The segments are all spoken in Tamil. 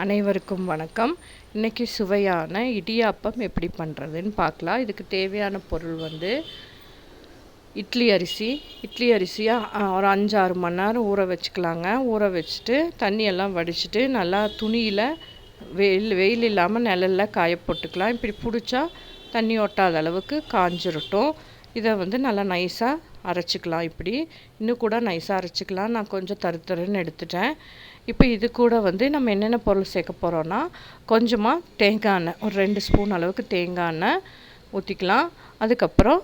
அனைவருக்கும் வணக்கம். இன்றைக்கி சுவையான இடியாப்பம் எப்படி பண்ணுறதுன்னு பார்க்கலாம். இதுக்கு தேவையான பொருள் வந்து இட்லி அரிசி. இட்லி அரிசியாக ஒரு அஞ்சாறு மணி நேரம் ஊற வச்சுக்கலாங்க. ஊற வச்சுட்டு தண்ணியெல்லாம் வடிச்சிட்டு நல்லா துணியில் வெயில் வெயில் இல்லாமல் நிழலில் காய போட்டுக்கலாம். இப்படி பிடிச்சா தண்ணி ஒட்டாத அளவுக்கு காஞ்சிரட்டும். இதை வந்து நல்லா நைஸாக அரைச்சிக்கலாம் இப்படி. இன்னும் கூட நைஸாக அரைச்சிக்கலாம். நான் கொஞ்சம் தரு தருன்னு எடுத்துட்டேன். இப்போ இது கூட வந்து நம்ம என்னென்ன பொருள் சேர்க்க போகிறோன்னா கொஞ்சமாக தேங்காய் எண்ணெய் ஒரு ரெண்டு ஸ்பூன் அளவுக்கு தேங்காய் எண்ணெய் ஊற்றிக்கலாம் அதுக்கப்புறம்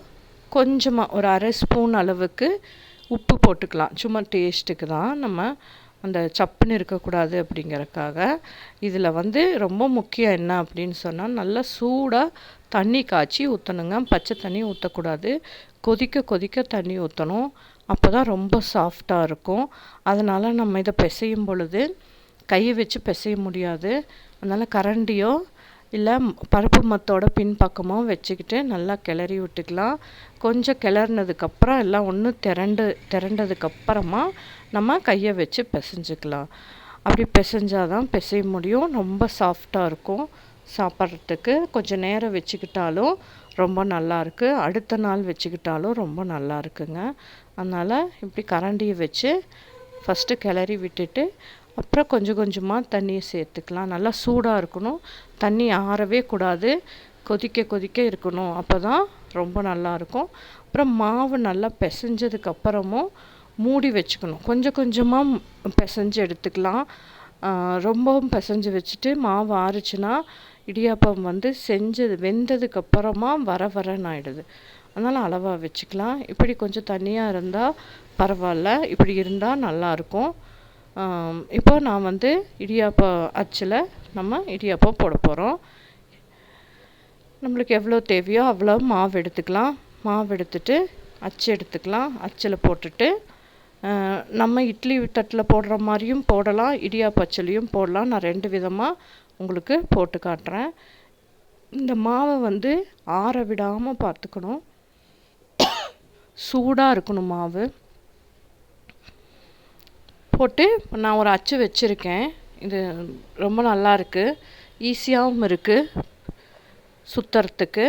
கொஞ்சமாக ஒரு அரை ஸ்பூன் அளவுக்கு உப்பு போட்டுக்கலாம். சும்மா டேஸ்ட்டுக்கு தான் நம்ம அந்த சப்புன்னு இருக்கக்கூடாது அப்படிங்கிறக்காக. இதில் வந்து ரொம்ப முக்கியம் என்ன அப்படின்னு சொன்னால் நல்லா சூடாக தண்ணி காய்ச்சி ஊற்றணுங்க பச்சை தண்ணி ஊற்றக்கூடாது கொதிக்க கொதிக்க தண்ணி ஊற்றணும் அப்போ தான் ரொம்ப சாஃப்டாக இருக்கும். அதனால் நம்ம இதை பிசையும் பொழுது கையை வச்சு பிசைய முடியாது. அதனால் கரண்டியோ இல்லை பருப்பு மத்தோட பின்பக்கமோ வச்சுக்கிட்டு நல்லா கிளறி விட்டுக்கலாம். கொஞ்சம் கிளறினதுக்கப்புறம் எல்லாம் ஒன்று திரண்டு திரண்டதுக்கப்புறமா நம்ம கையை வச்சு பிசைஞ்சிக்கலாம். அப்படி பிசைஞ்சாதான் பிசைய முடியும். ரொம்ப சாஃப்டாக இருக்கும். சாப்பிட்றதுக்கு கொஞ்சம் நேரம் வச்சுக்கிட்டாலும் ரொம்ப நல்லாயிருக்கு அடுத்த நாள் வச்சுக்கிட்டாலும் ரொம்ப நல்லா இருக்குங்க. அதனால் இப்படி கரண்டியை வச்சு ஃபஸ்ட்டு கிளறி விட்டுட்டு அப்புறம் கொஞ்சம் கொஞ்சமாக தண்ணியை சேர்த்துக்கலாம். நல்லா சூடாக இருக்கணும். தண்ணி ஆறவே கூடாது. கொதிக்க கொதிக்க இருக்கணும். அப்போ தான் ரொம்ப நல்லாயிருக்கும் அப்புறம் மாவு நல்லா பிசைஞ்சதுக்கப்புறமும் மூடி வச்சுக்கணும். கொஞ்சம் கொஞ்சமாக பிசைஞ்சு எடுத்துக்கலாம். ரொம்பவும் பிசைஞ்சு வச்சுட்டு மாவு ஆறுச்சுன்னா இடியாப்பம் வந்து செஞ்சது வெந்ததுக்கப்புறமா வர வரன்னு ஆகிடுது அதனால் அளவாக வச்சுக்கலாம். இப்படி கொஞ்சம் தண்ணியாக இருந்தால் பரவாயில்ல. இப்படி இருந்தால் நல்லாயிருக்கும். இப்போ நான் வந்து இடியாப்பம் அச்சில் நம்ம இடியாப்பம் போட போகிறோம் நம்மளுக்கு எவ்வளோ தேவையோ அவ்வளோ மாவு எடுத்துக்கலாம். மாவு எடுத்துட்டு அச்சு எடுத்துக்கலாம். அச்சில் போட்டுட்டு நம்ம இட்லி தட்டில் போடுற மாதிரியும் போடலாம் இடியாப்ப அச்சிலையும் போடலாம். நான் ரெண்டு விதமாக உங்களுக்கு போட்டு காட்டுறேன். இந்த மாவை வந்து ஆற விடாமல் பார்த்துக்கணும். சூடாக இருக்கணும் மாவு. போட்டு நான் ஒரு அச்சு வச்சுருக்கேன். இது ரொம்ப நல்லா இருக்குது ஈஸியாகவும் இருக்குது சுற்றுறதுக்கு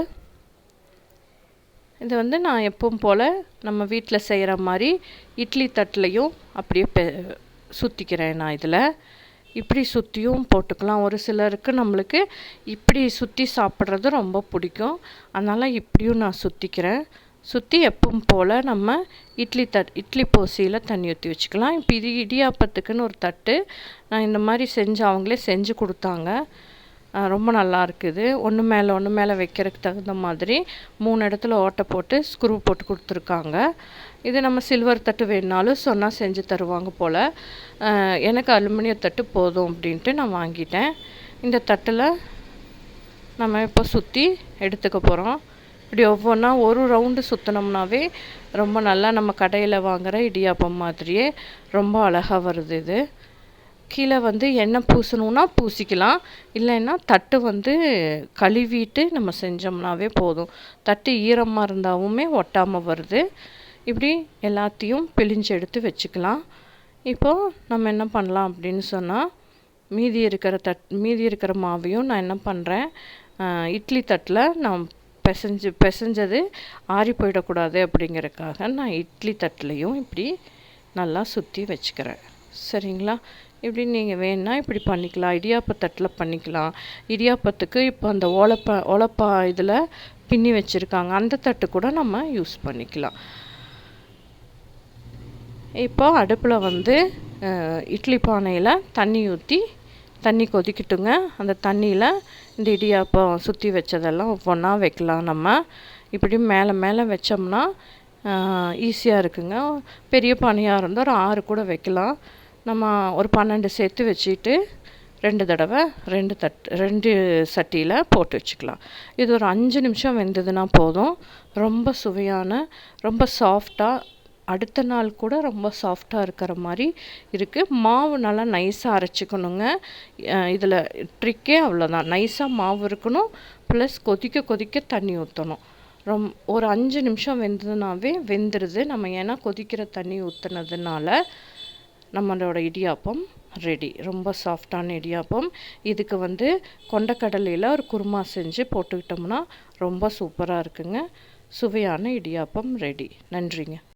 இது வந்து நான் எப்பவும் போல் நம்ம வீட்டில் செய்கிற மாதிரி இட்லி தட்டுலையும் அப்படியே பெ சுற்றிக்கிறேன் நான் இதில். இப்படி சுற்றியும் போட்டுக்கலாம். ஒரு சிலருக்கு நம்மளுக்கு இப்படி சுற்றி சாப்பிட்றது ரொம்ப பிடிக்கும். அதனால் இப்படியும் நான் சுற்றிக்கிறேன் சுற்றி எப்பவும் போல் நம்ம இட்லி தட் இட்லி போசியில் தண்ணி ஊற்றி வச்சுக்கலாம். இப்போ இது இடியாப்பத்துக்குன்னு ஒரு தட்டு. நான் இந்த மாதிரி செஞ்சு அவங்களே செஞ்சு கொடுத்தாங்க. ரொம்ப நல்லா இருக்குது. ஒன்று மேலே ஒன்று மேலே வைக்கிறதுக்கு தகுந்த மாதிரி மூணு இடத்துல ஓட்டை போட்டு ஸ்க்ரூ போட்டு கொடுத்துருக்காங்க. இது நம்ம சில்வர் தட்டு வேணுனாலும் சொன்னால் செஞ்சு தருவாங்க போல். எனக்கு அலுமினிய தட்டு போதும் அப்படின்ட்டு நான் வாங்கிட்டேன். இந்த தட்டில் நம்ம இப்போ சுற்றி எடுத்துக்க போகிறோம் இப்படி ஒவ்வொன்றா ஒரு ரவுண்டு சுற்றினோம்னாவே ரொம்ப நல்லா நம்ம கடையில் வாங்குகிற இடியாப்பம் மாதிரியே ரொம்ப அழகாக வருது இது. கீழே வந்து எண்ணெய் பூசணுன்னா பூசிக்கலாம். இல்லைன்னா தட்டு வந்து கழுவிட்டு நம்ம செஞ்சோம்னாவே போதும். தட்டு ஈரமாக இருந்தாவுமே ஒட்டாமல் வருது. இப்படி எல்லாத்தையும் பிழிஞ்சு எடுத்து வச்சுக்கலாம். இப்போது நம்ம என்ன பண்ணலாம் அப்படின்னு சொன்னால் மீதி இருக்கிற தட் மீதி இருக்கிற மாவையும் நான் என்ன பண்ணுறேன் இட்லி தட்டில் நான் பிசைஞ்சு பிசைஞ்சது ஆறி போயிடக்கூடாது அப்படிங்கிறதுக்காக நான் இட்லி தட்டிலையும் இப்படி நல்லா சுற்றி வச்சுக்கிறேன். சரிங்களா? இப்படி நீங்கள் வேணா இப்படி பண்ணிக்கலாம். இடியாப்ப தட்டில் பண்ணிக்கலாம். இடியாப்பத்துக்கு இப்போ அந்த ஓலப்பா ஓலப்பா இதில் பின்னி வச்சுருக்காங்க. அந்த தட்டு கூட நம்ம யூஸ் பண்ணிக்கலாம். இப்போ அடுப்பில் வந்து இட்லி பானையில் தண்ணி ஊற்றி தண்ணி கொதிக்கட்டுங்க. அந்த தண்ணியில் இந்த இடியாப்பம் சுற்றி வச்சதெல்லாம் ஒவ்வொன்றா வைக்கலாம் நம்ம. இப்படி மேலே மேலே வச்சோம்னா ஈஸியாக இருக்குங்க. பெரிய பானையாக இருந்தால் ஒரு ஆறு கூட வைக்கலாம். நம்ம ஒரு பன்னெண்டு சேர்த்து வச்சுட்டு ரெண்டு தடவை ரெண்டு தட் ரெண்டு சட்டியில் போட்டு வச்சுக்கலாம். இது ஒரு அஞ்சு நிமிஷம் வெந்ததுன்னா போதும். ரொம்ப சுவையான ரொம்ப சாஃப்டாக அடுத்த நாள் கூட ரொம்ப சாஃப்டாக இருக்கிற மாதிரி இருக்குது மாவு நல்லா நைஸாக அரைச்சிக்கணுங்க. இதில் ட்ரிக்கே அவ்வளோதான் நைஸாக மாவு இருக்கணும் ப்ளஸ் கொதிக்க கொதிக்க தண்ணி ஊற்றணும் ரொம் ஒரு அஞ்சு நிமிஷம் வெந்ததுனாவே வெந்துடுது நம்ம ஏன்னா கொதிக்கிற தண்ணி ஊற்றுனதுனால நம்மளோட இடியாப்பம் ரெடி ரொம்ப சாஃப்டான இடியாப்பம். இதுக்கு வந்து கொண்டக்கடலையில் ஒரு குருமா செஞ்சு போட்டுக்கிட்டோம்னா ரொம்ப சூப்பராக இருக்குங்க. சுவையான இடியாப்பம் ரெடி நன்றிங்க.